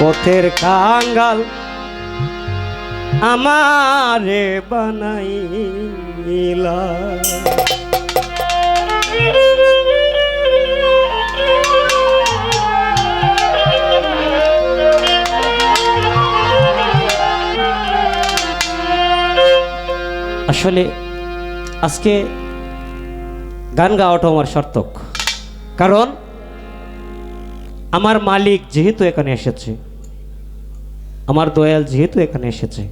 পথের কাঙ্গাল আমারে বানাইলা। আসলে আজকে গান গাওয়াটা আমার সার্থক। কারণ আমার মালিক যেহেতু এখানে এসেছে আমার দয়াল যেহেতু এখানে এসেছে।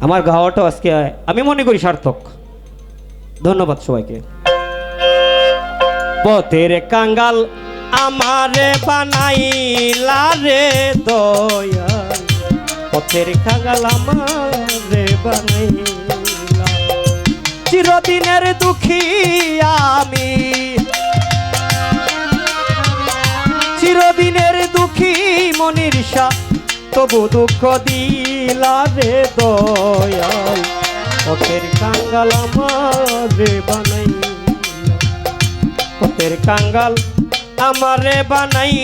আমার গাওয়াটাও আজকে, আমি মনে করি সার্থক। ধন্যবাদ সবাইকে। পথের কাঙ্গাল আমারে বানাইলা রে দয়াল। পথের কাঙ্গাল আমারে বানাইলা। চিরদিনের দুঃখী আমি। চিরদিনের দুঃখী মনির শাহ। তবু দুঃখ দিলা রে দয়াল, পথের কাঙ্গাল আমারে বানাই পথের কাঙ্গাল আমারে বানাই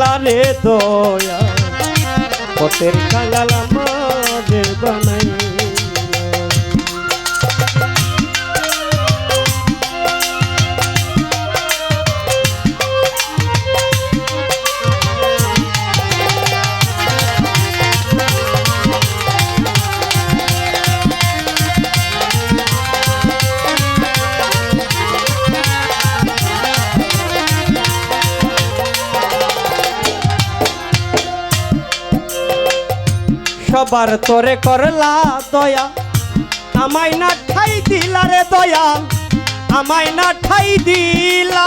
লারে দয়াল, পথের কাঙ্গাল আমারে বানাই সবার তোরে করলা দয়া। আমায় না ঠাই দিলা রে দয়া। আমায় না ঠাই দিলা।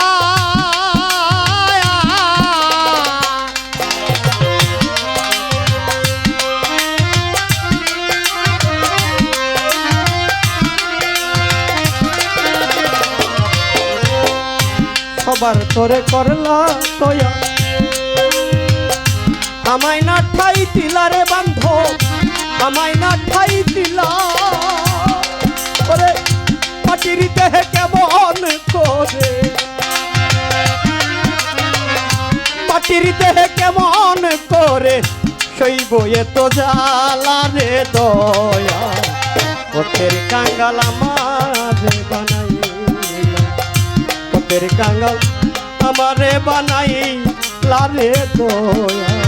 সবার তোরে করলা দয়া। আমায় না ঠাই দিলা রে বান্ধ আমায় না ঠাই দিলা। ওরে, মাটির কেমন করে? দেহে কেমন করে? শৈব এত জ্বালা রে দয়া। পথের কাঙ্গাল আমারে বানাইলা পথের কাঙ্গাল আমারে বানাই লারে দয়া।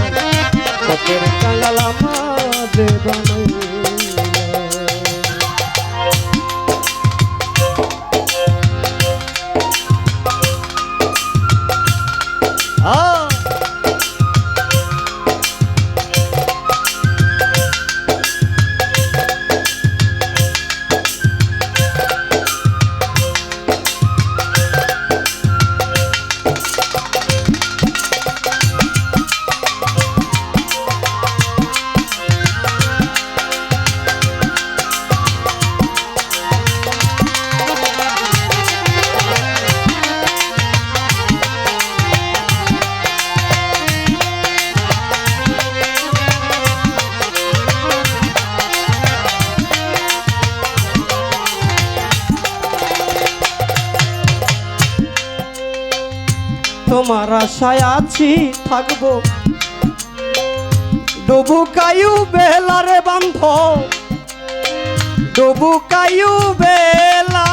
তোমার আশায় আছি, থাকব। ডুবু কায়ু বেলারে বান্ধ। ডুবু কায়ু বেলা।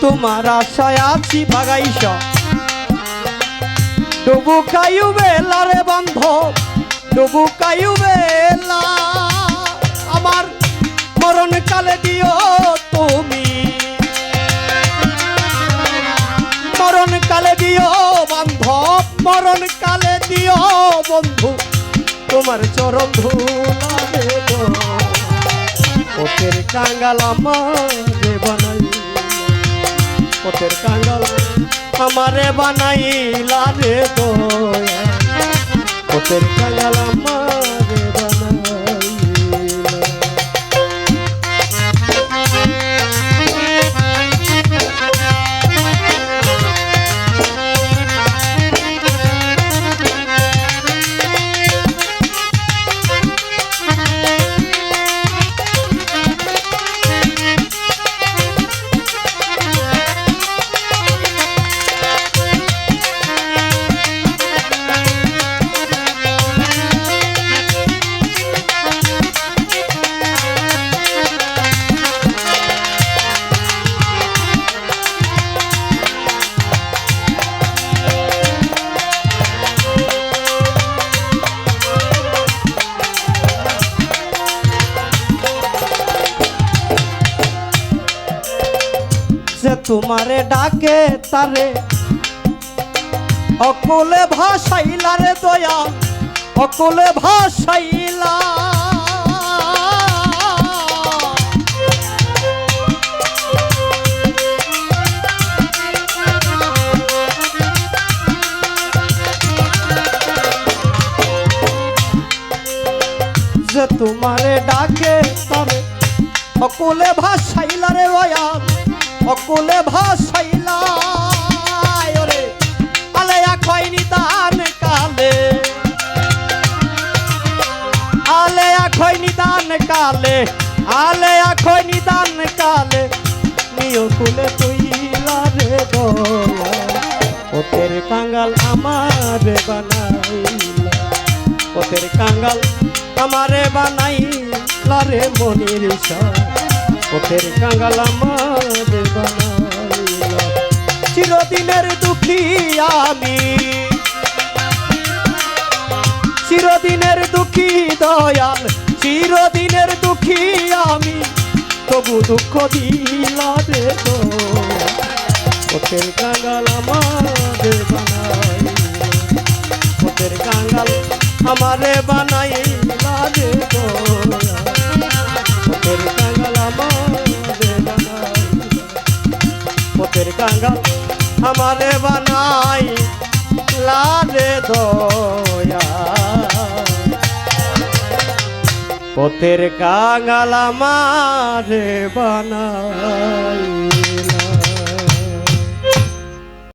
তোমার আশায় আছি ভাগাইশ ডুবু কায়ু বেলা রে বান্ধ ডুবু কায়ু বেলা। আমার মরণ কালে দিও তুমি। মরণ কালে দিও বান্ধব মরণ কালে দিও বন্ধু। তোমার চরণ গো পথের কাঙ্গাল আমারে বানাই পথের কাঙ্গাল আমারে বানাইলা রে দয়া। পথের কাঙ্গাল তোমারে ডাকে তারে। অকলে ভাসাইলা রে দয়া, অকলে ভাসাইলা। যে তোমারে ডাকে তবে অকুলে ভাসাইলা রে বয়াল অকুলে ভাসাইলা। রে আলে আখয়নি দান কালে। আলে আখয়নি দান কালে আলে আখয়নি দান কালে। তুইলা রে ওতের কাঙ্গাল আমার বানাইলা। ওতের কাঙ্গাল আমারে বানাইলা রে মনির শাহ ওতের কাঙ্গাল আমারে বানাইলা চিরদিনের দুঃখী আমি। চিরদিনের দুঃখী দয়াল, চিরদিনের দুঃখী আমি। তবু দুঃখ দিলা রে দয়াল। ওতের কাঙ্গাল আমারে বানাইলা ওদের কাঙ্গাল আমারে বানাই লাগে কাঙ্গাল আমারে বানাই লালে দয়া। পথের কাঙ্গাল আমারে বানাইলা